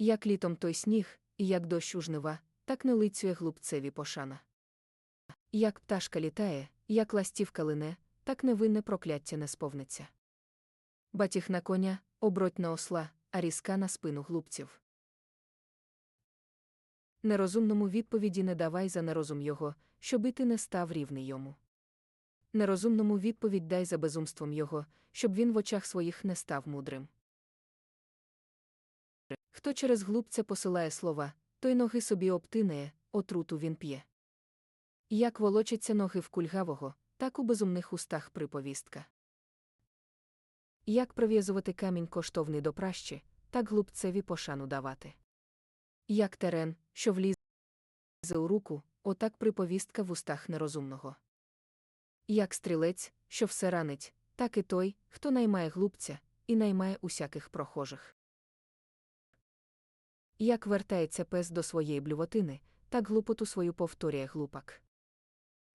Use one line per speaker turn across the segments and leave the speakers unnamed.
Як літом той сніг, і як дощ у жнива, так не лицює глупцеві пошана. Як пташка літає, як ластівка лине, так невинне прокляття не сповниться. Батіг на коня, оброть на осла, а різка на спину глупців. Нерозумному відповіді не давай за нерозум його, щоби ти не став рівний йому. Нерозумному відповідь дай за безумством його, щоб він в очах своїх не став мудрим. Хто через глупця посилає слова, той ноги собі обтинає, отруту він п'є. Як волочаться ноги в кульгавого, так у безумних устах приповістка. Як прив'язувати камінь коштовний до пращі, так глупцеві пошану давати. Як терен, що влізе у руку, отак приповістка в устах нерозумного. Як стрілець, що все ранить, так і той, хто наймає глупця, і наймає усяких прохожих. Як вертається пес до своєї блювотини, так глупоту свою повторює глупак.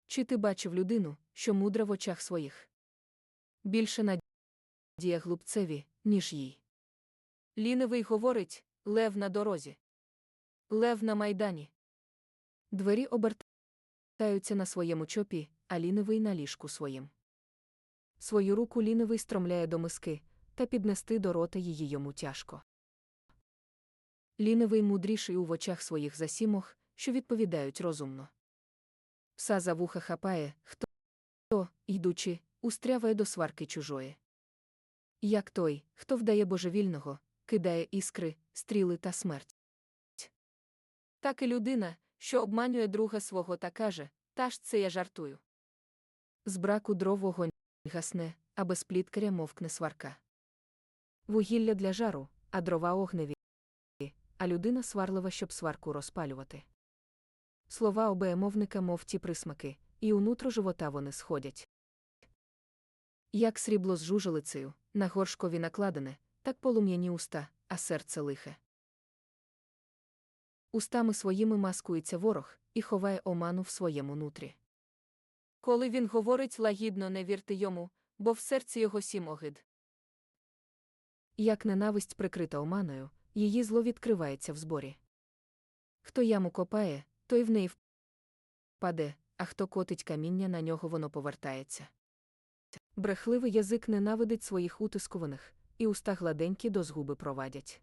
Чи ти бачив людину, що мудра в очах своїх? Більше надія глупцеві, ніж їй. Лінивий говорить лев на дорозі. Лев на майдані. Двері обертаються на своєму чопі, а лінивий на ліжку своїм. Свою руку лінивий стромляє до миски, та піднести до рота її йому тяжко. Лінивий мудріший у очах своїх за сімох, що відповідають розумно. Пса за вуха хапає, хто, йдучи, устряває до сварки чужої. Як той, хто вдає божевільного, кидає іскри, стріли та смерть. Так і людина, що обманює друга свого та каже, та ж це я жартую. З браку дров вогонь гасне, а без пліткаря мовкне сварка. Вугілля для жару, а дрова огневі, а людина сварлива, щоб сварку розпалювати. Слова обеємовника, мов ті присмаки, і у нутро живота вони сходять. Як срібло з жужелицею, на горшкові накладене, так полум'яні уста, а серце лихе. Устами своїми маскується ворог і ховає оману в своєму нутрі. Коли він говорить лагідно, не вірте йому, бо в серці його сім огид. Як ненависть прикрита оманою, її зло відкривається в зборі. Хто яму копає, той в неї впаде, а хто котить каміння, на нього воно повертається. Брехливий язик ненавидить своїх утискуваних, і уста гладенькі до згуби провадять.